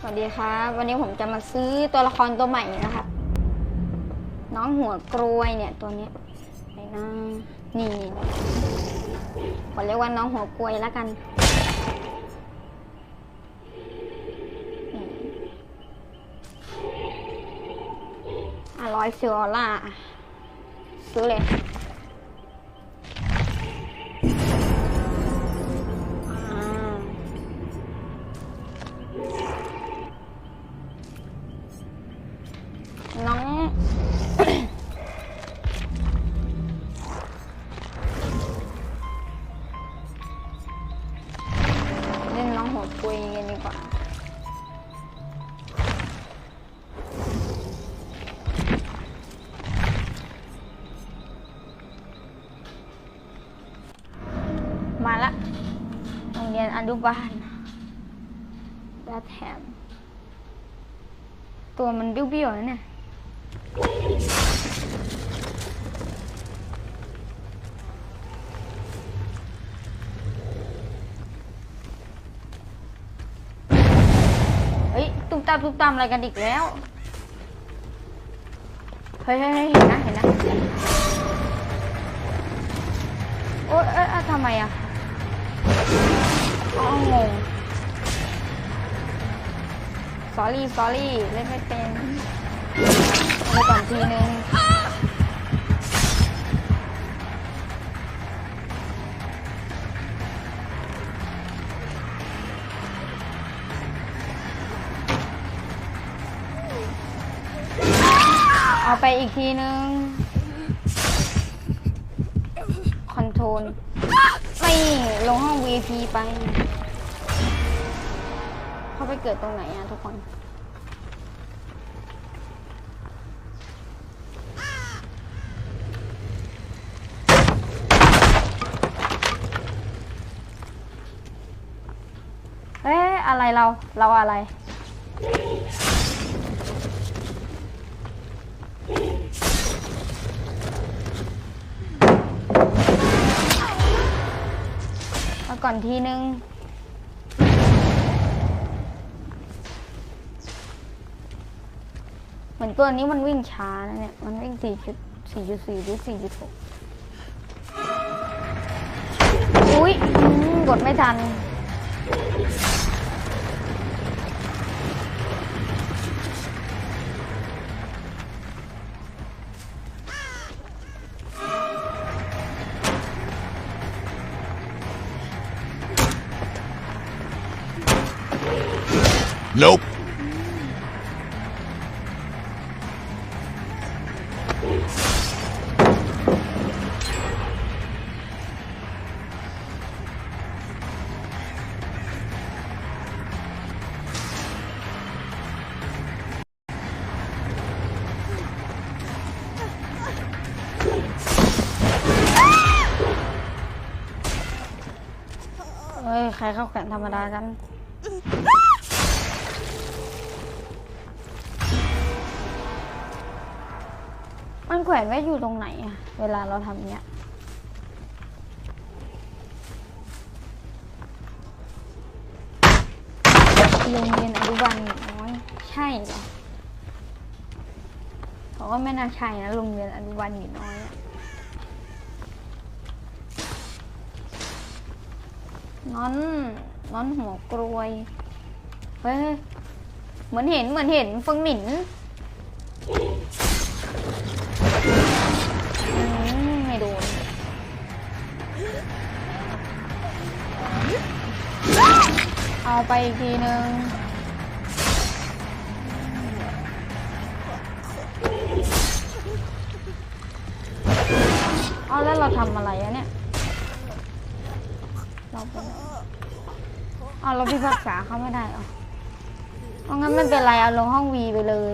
สวัสดีครับ วันนี้ผมจะมาซื้อตัวละครตัวใหม่นะครับ น้องหัวกรวยเนี่ยตัวนี้ไหนนะนี่นี่ขอเรียกว่าน้องหัวกรวยแล้วกันนี่อะร้อยซิลล่าซื้อเลย คุยกันดีกว่ามาละโรงเรียนอนุบาลแบทแฮมตัวมันเบี้ยวๆนะเนี่ย เฮ้ย ตามทุบตามอะไรกันอีกแล้ว เฮ้ยเฮ้ยเห็นนะเห็นนะ โอ๊ยเอ๊ะเอ๊ะทำไมอะอ๋องงสอรี่สอรี่เล่นไม่เป็นเอาไปก่อนทีนึง เอาไปอีกทีนึง คอนโทรลไม่ลงห้อง VIP ไป เขาไปเกิดตรงไหนอะทุกคนเอ๊ะอะไรเรา เราอะไร ก่อนทีนึง เหมือนตัวนี้มันวิ่งช้านะเนี่ย มันวิ่ง 4.4.4 หรือ 4.6 อุ๊ยอืมกดไม่ทัน Nope. เอ้ยใครเข้าแข่งธรรมดากัน มันแขวนไว้อยู่ตรงไหนอะเวลาเราทำเนี้ย โรงเรียนอนุบาลหนูน้อย ใช่เหรอเขาก็ไม่น่าใช่นะโรงเรียนอนุบาลหนูน้อยอะนอนนอนหัวกรวย เฮ้ย เหมือนเห็น เหมือนเห็นฟิงหนิน เอาไปอีกทีนึงเอาแล้วเราทำอะไรอะเนี่ย เราเป็นเอาเราพิพากษาเขาไม่ได้เหรอเอางั้นไม่เป็นไรเอาลงห้องวีไปเลย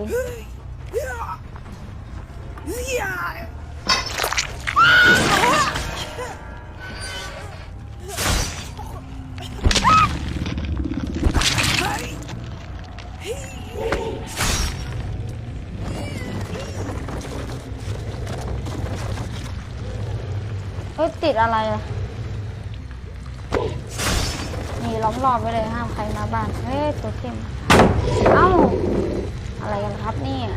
ติดอะไรอะนี่ล้อมรอบไว้เลยห้ามใครมาบ้าน เฮ้ยตัวเต็มเอ้า อะไรกันครับเนี่ย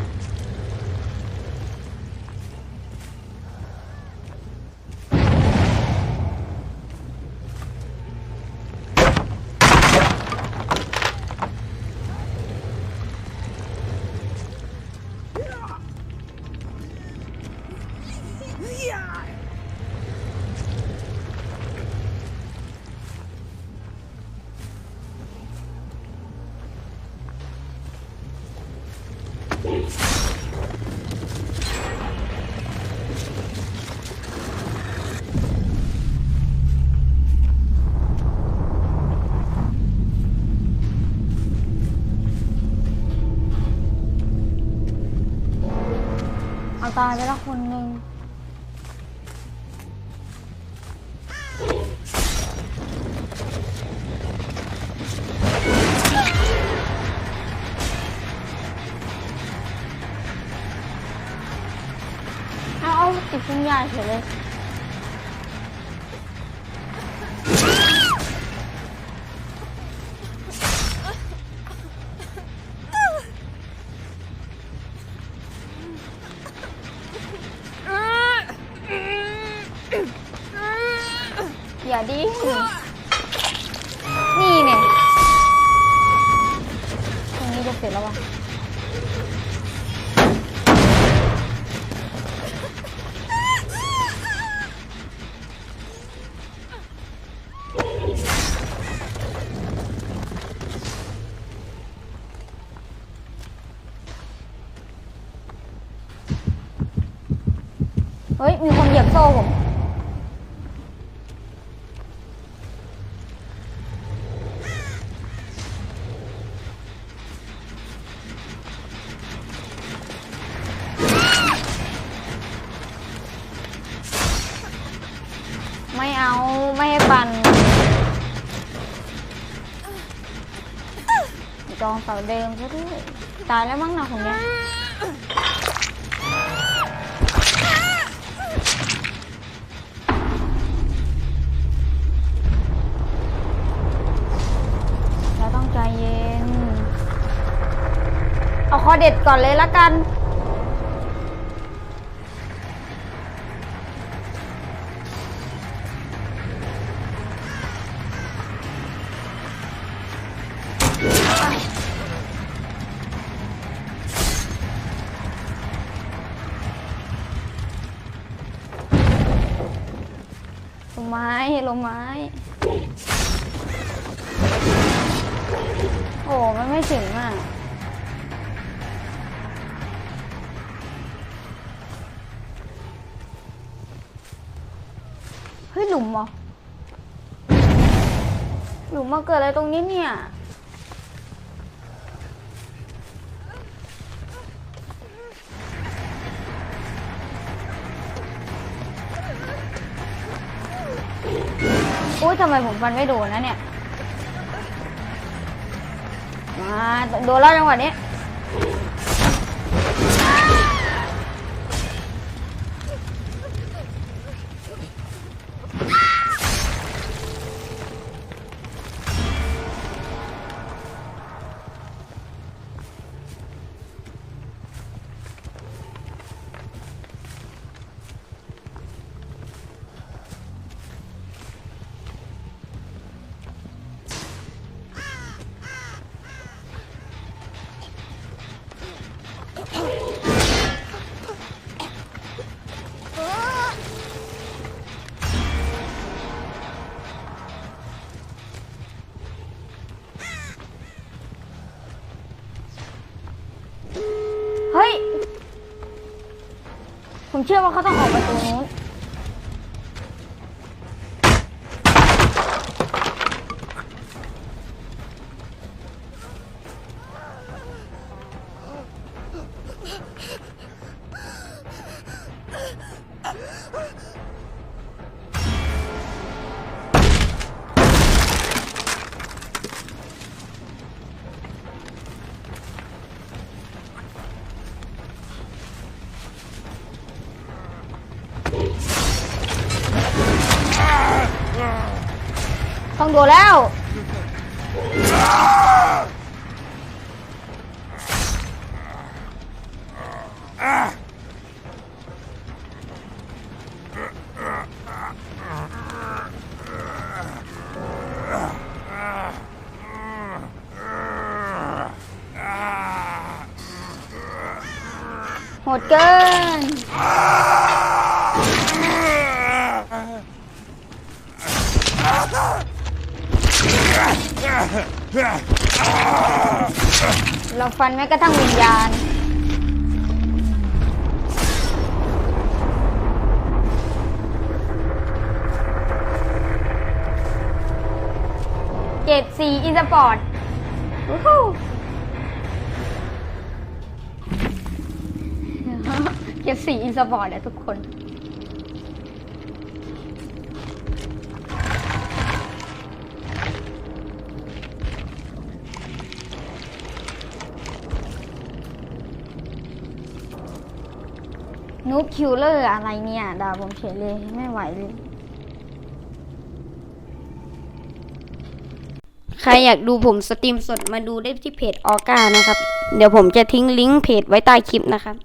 ตายไปแล้วคนหนึ่งเอาเอาติดคุณยายเฉยเลย อย่าดินี่เนี่ยตรงนี้จะเสร็จแล้ววะเฮ้ย มีคนเหยียบโซ่ผม ไม่เอาไม่ให้ปั่นจองเสาเดิมซะด้วยตายแล้วมั้งนะคนเนี้ยเราต้องใจเย็น เอาคอเด็ดก่อนเลยละกัน ลงไม้ลงไม้ โอ้ มันไม่ถึงอะเฮ้ยหลุมเหรอหลุมมาเกิดอะไรตรงนี้เนี่ย ทำไมผมฟันไม่โดนนะเนี่ย มาโดนแล้วจังหวะนี้ ผมเชื่อว่าเขาต้องออกประตูนู้น ต้องโดนแล้วโหดเกิน เราฟันแม้กระทั่งวิญญาณ เกรดสีอีสปอร์ตเกรดสีอีสปอร์ตอะทุกคน นูบคิวเลอร์อะไรเนี่ย ดาวผมเฉยเลยไม่ไหวเลย ใครอยากดูผมสตรีมสดมาดูได้ที่เพจออก้านะครับ เดี๋ยวผมจะทิ้งลิงก์เพจไว้ใต้คลิปนะครับ